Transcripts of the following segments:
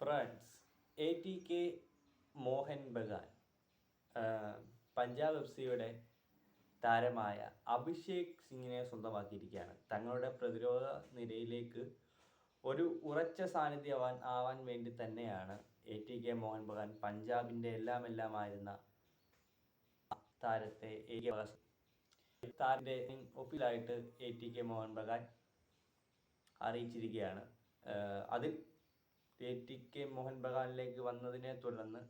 France A T K Mohun Bagan Punjab F സിയുടെ താരമായ അഭിഷേക് സിംഗിനെ സ്വന്തമാക്കിയിരിക്കുകയാണ്. തങ്ങളുടെ പ്രതിരോധ നിരയിലേക്ക് ഒരു ഉറച്ച സാന്നിധ്യം ആവാൻ വേണ്ടി തന്നെയാണ് A T K Mohun Bagan പഞ്ചാബിന്റെ എല്ലാം എല്ലാം ആയിരുന്ന താരത്തെ താരന്റെ ഒപ്പിലായിട്ട് A T K Mohun Bagan അറിയിച്ചിരിക്കുകയാണ്. അതിൽ എ ടി കെ മോഹൻ ബഗാനിലേക്ക് വന്നതിനെ തുടർന്ന്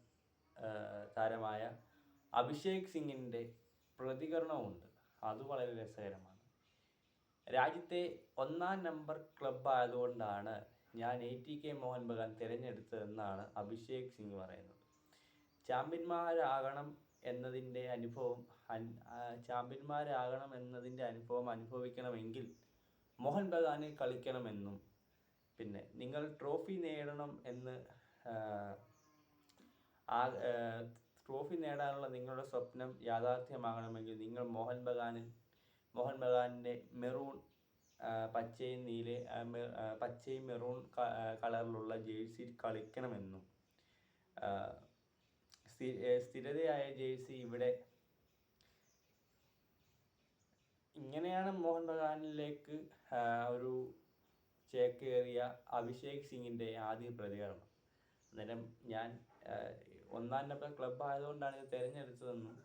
താരമായ അഭിഷേക് സിംഗിന്റെ പ്രതികരണമുണ്ട് അത് വളരെ രസകരമാണ്. രാജ്യത്തെ ഒന്നാം നമ്പർ ക്ലബ് ആയതുകൊണ്ടാണ് ഞാൻ A T K Mohun Bagan തിരഞ്ഞെടുത്തതെന്നാണ് Abhishek Singh പറയുന്നത്. ചാമ്പ്യന്മാരാകണം എന്നതിന്റെ അനുഭവം ചാമ്പ്യന്മാരാകണം എന്നതിന്റെ അനുഭവം അനുഭവിക്കണമെങ്കിൽ മോഹൻ ബഗാനിൽ കളിക്കണമെന്നും പിന്നെ നിങ്ങൾ ട്രോഫി നേടണം എന്ന് ആ, ട്രോഫി നേടാനുള്ള നിങ്ങളുടെ സ്വപ്നം യാഥാർത്ഥ്യമാകണമെങ്കിൽ നിങ്ങൾ മോഹൻ ബഗാനിൽ മോഹൻ ബഗാനിന്റെ മെറൂൺ പച്ചയും നീല പച്ചയും മെറൂൺ കളറിലുള്ള ജേഴ്സി കളിക്കണമെന്നും സ്ഥിരതയായ ജേഴ്സി ഇവിടെ ഇങ്ങനെയാണ് മോഹൻ ബഗാനിലേക്ക് ഒരു ചേക്കേറിയ അഭിഷേക് സിംഗിന്റെ ആദ്യ പ്രതികരണം. അന്നേരം ഞാൻ ഒന്നാം നമ്പർ ക്ലബ് ആയതുകൊണ്ടാണ് ഇത് തിരഞ്ഞെടുത്തതെന്നും